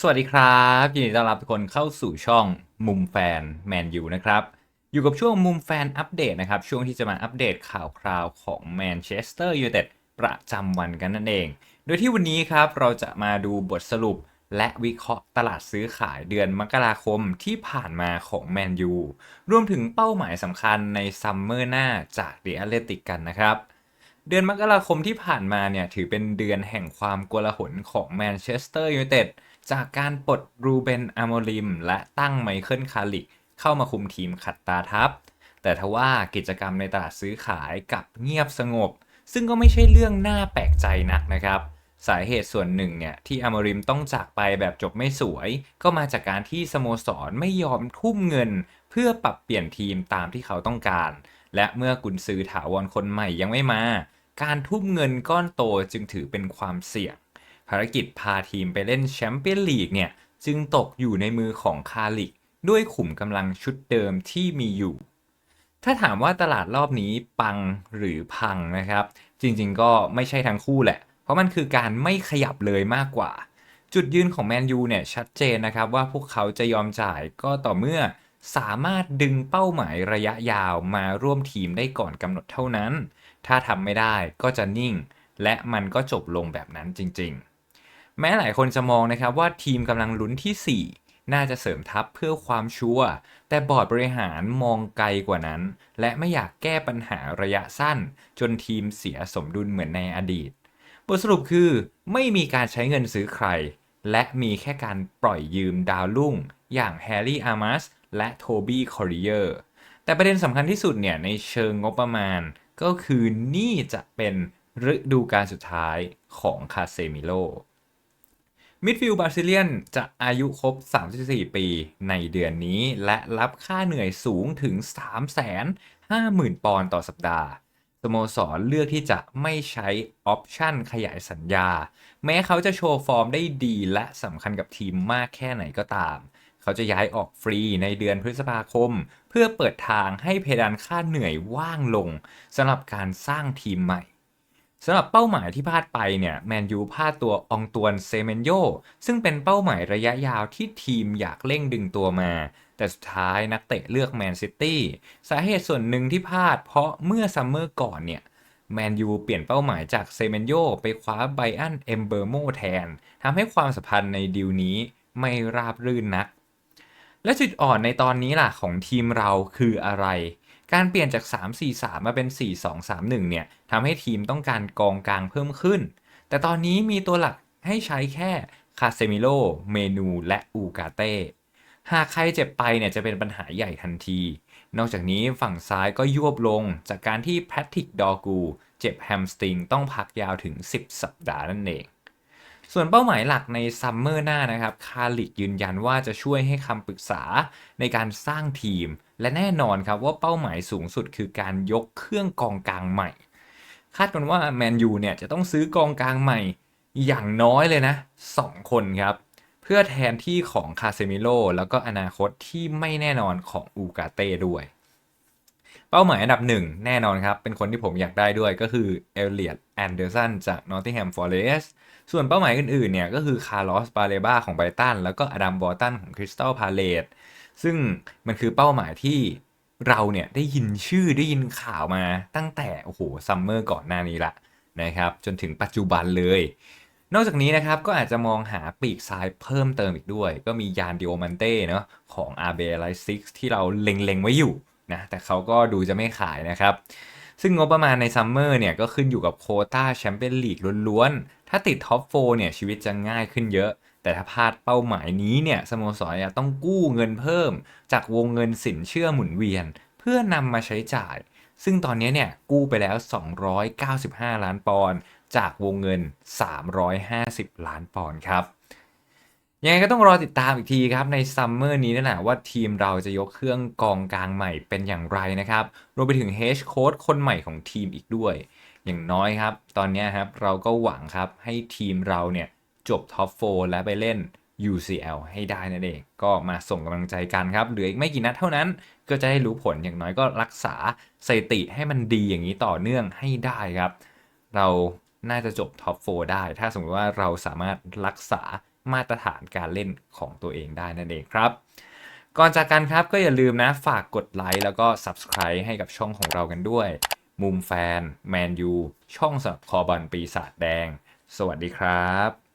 สวัสดีครับยินดีต้อนรับทุกคนเข้าสู่ช่องมุมแฟนแมนยูนะครับ อยู่กับช่วงมุมแฟนอัปเดตนะครับ ช่วงที่จะมาอัปเดตข่าวคราวของแมนเชสเตอร์ยูไนเต็ดประจำวันกันนั่นเอง โดยที่วันนี้ครับเราจะมาดูบทสรุปและวิเคราะห์ตลาดซื้อขายเดือนมกราคมที่ผ่านมาของแมนยูรวมถึงเป้าหมายสำคัญในซัมเมอร์หน้าจากเดอะแอตเลติกกันนะครับเดือนมกราคมที่ผ่านมาเนี่ยถือเป็นเดือนแห่งความโกลาหลของแมนเชสเตอร์ยูไนเต็ด จากการปลดรูเบนอามอริม และตั้งไมเคิลคาริก เข้ามาคุมทีมขัดตาทับแต่ทว่ากิจกรรมในตลาดซื้อขายกับเงียบสงบ ซึ่งก็ไม่ใช่เรื่องน่าแปลกใจนักนะครับ สาเหตุส่วนหนึ่งเนี่ยที่อามอริมต้องจากไปแบบจบไม่สวย ก็มาจากการที่สโมสรไม่ยอมทุ่มเงิน เพื่อปรับเปลี่ยนทีมตามที่เขาต้องการ และเมื่อกุนซือถาวรคนใหม่ยังไม่มา การทุ่มเงินก้อนโตจึงถือเป็นความเสี่ยง ภารกิจพาทีมไปเล่นแชมเปี้ยนลีกเนี่ยจึงตกอยู่ในมือของคาลิกด้วยขุมกำลังชุดเดิมที่มีอยู่ ถ้าถามว่าตลาดรอบนี้ปังหรือพังนะครับ จริงๆก็ไม่ใช่ทั้งคู่แหละ เพราะมันคือการไม่ขยับเลยมากกว่า จุดยืนของแมนยูเนี่ยชัดเจนนะครับว่าพวกเขาจะยอมจ่ายก็ต่อเมื่อสามารถดึงเป้าหมายระยะยาวมาร่วมทีมได้ก่อนกำหนดเท่านั้น ถ้าทำไม่ได้ก็จะนิ่ง และมันก็จบลงแบบนั้นจริง ๆ แม้หลายคนจะมองนะครับว่าทีมกำลังลุ้นที่ 4 น่าจะเสริมทัพเพื่อความชัวร์แต่บอร์ดบริหารมองไกลกว่านั้น และไม่อยากแก้ปัญหาระยะสั้น จนทีมเสียสมดุลเหมือนในอดีต บทสรุปคือไม่มีการใช้เงินซื้อใคร และมีแค่การปล่อยยืมดาวรุ่ง อย่างแฮร์รี่อาร์มัสและโทบี้คอริเออร์แต่ประเด็นสำคัญที่สุดเนี่ยในเชิงงบประมาณ ก็คือนี่จะเป็นฤดูกาลสุดท้ายของคาเซมิโล มิดฟิลด์บราซิเลียนจะอายุครบ 34 ปีในเดือนนี้ และรับค่าเหนื่อยสูงถึง 350,000 ปอนด์ต่อสัปดาห์ สโมสรเลือกที่จะไม่ใช้ออปชั่นขยายสัญญา แม้เขาจะโชว์ฟอร์มได้ดีและสำคัญกับทีมมากแค่ไหนก็ตาม เขาจะย้ายออกฟรีในเดือนพฤษภาคม เพื่อเปิดทางให้เพดานค่าเหนื่อยว่างลงสำหรับการสร้างทีมใหม่ สำหรับเป้าหมายที่พลาดไปเนี่ยแมนยูพลาดตัวองตวนเซเมนโยซึ่งเป็นเป้าหมายระยะยาวที่ทีมอยากเร่งดึงตัวมา แต่สุดท้ายนักเตะเลือกแมนซิตี้สาเหตุส่วนหนึ่งที่พลาดเพราะเมื่อซัมเมอร์ก่อนเนี่ยแมนยูเปลี่ยนเป้าหมายจากเซเมนโยไปคว้าไบอันเอมเบอร์โมแทนทำให้ความสัมพันธ์ในดีลนี้ไม่ราบรื่นนัก และจุดอ่อนในตอนนี้ล่ะของทีมเราคืออะไร การเปลี่ยนจาก 3-4-3 มาเป็น 4-2-3-1 เนี่ยทำให้ทีมต้องการกองกลางเพิ่มขึ้น แต่ตอนนี้มีตัวหลักให้ใช้แค่คาเซมิโล เมนู และอูกาเต้ หากใครเจ็บไปเนี่ยจะเป็นปัญหาใหญ่ทันที นอกจากนี้ฝั่งซ้ายก็ยวบลงจากการที่แพทริกดอกู เจ็บแฮมสตริงต้องพักยาวถึง 10 สัปดาห์นั่นเอง ส่วนเป้าหมายหลักในซัมเมอร์หน้านะครับ คาลิกยืนยันว่าจะช่วยให้คำปรึกษาในการสร้างทีม และแน่นอนครับว่าเป้าหมายสูงสุดคือการยกเครื่องกองกลางใหม่ คาดกันว่าแมนยูเนี่ยจะต้องซื้อกองกลางใหม่อย่างน้อยเลยนะ 2 คนครับ เพื่อแทนที่ของคาเซมิโลแล้วก็อนาคตที่ไม่แน่นอนของอูกาเต้ด้วย เป้าหมายอันดับหนึ่งแน่นอนครับ เป็นคนที่ผมอยากได้ด้วยก็คือเอลเลียตแอนเดอร์สันจากนอตติงแฮมฟอเรสส่วนเป้าหมายอื่นๆเนี่ยก็คือคาร์ลอสบาเลบาของไบตันแล้วก็อดัมบอตันของคริสตัลพาเลตซึ่งมันคือเป้าหมายที่เราเนี่ยได้ยินชื่อได้ยินข่าวมาตั้งแต่โอ้โหซัมเมอร์ก่อนหน้านี้ละนะครับจนถึงปัจจุบันเลย นอกจากนี้นะครับก็อาจจะมองหาปีกซ้ายเพิ่มเติมอีกด้วย ก็มียานดิโอมันเต้เนาะของ RB l i 6ที่เราเล็งๆไว้อยู่ นะแต่เขาก็ดูจะไม่ขายนะครับ ซึ่งงบประมาณในซัมเมอร์เนี่ยก็ขึ้นอยู่กับโคต้าแชมเปี้ยนลีกล้วนๆ ถ้าติดท็อปโฟเนี่ยชีวิตจะง่ายขึ้นเยอะ แต่ถ้าพลาดเป้าหมายนี้เนี่ยสโมสรจะต้องกู้เงินเพิ่ม จากวงเงินสินเชื่อหมุนเวียน เพื่อนำมาใช้จ่าย ซึ่งตอนนี้เนี่ยกู้ไปแล้ว 295 ล้านปอนด์จากวงเงิน 350 ล้านปอนด์ครับ ยังไงก็ต้องรอติดตามอีกทีครับ ในซัมเมอร์นี้นั่นแหละว่าทีมเราจะยกเครื่องกองกลางใหม่เป็นอย่างไรนะครับ รวมไปถึงเฮชโค้ดคนใหม่ของทีมอีกด้วย อย่างน้อยครับ ตอนนี้ครับเราก็หวังครับให้ทีมเราเนี่ยจบท็อป4และไปเล่น UCL ให้ได้นั่นเอง ก็มาส่งกำลังใจกันครับเหลืออีกไม่กี่นัดเท่านั้น ก็จะได้รู้ผลอย่างน้อยก็รักษาสถิติให้มันดีอย่างนี้ต่อเนื่องให้ได้ครับ เราน่าจะจบท็อป4ได้ ถ้าสมมติว่าเราสามารถรักษา มาตรฐานการเล่นของตัวเองได้นั่นเองครับ ก่อนจากกันครับก็อย่าลืมนะฝากกดไลค์แล้วก็ Subscribe ให้กับช่องของเรากันด้วย มุมแฟน แมนยู ช่องสำหรับคอบอลปีศาจแดง สวัสดีครับ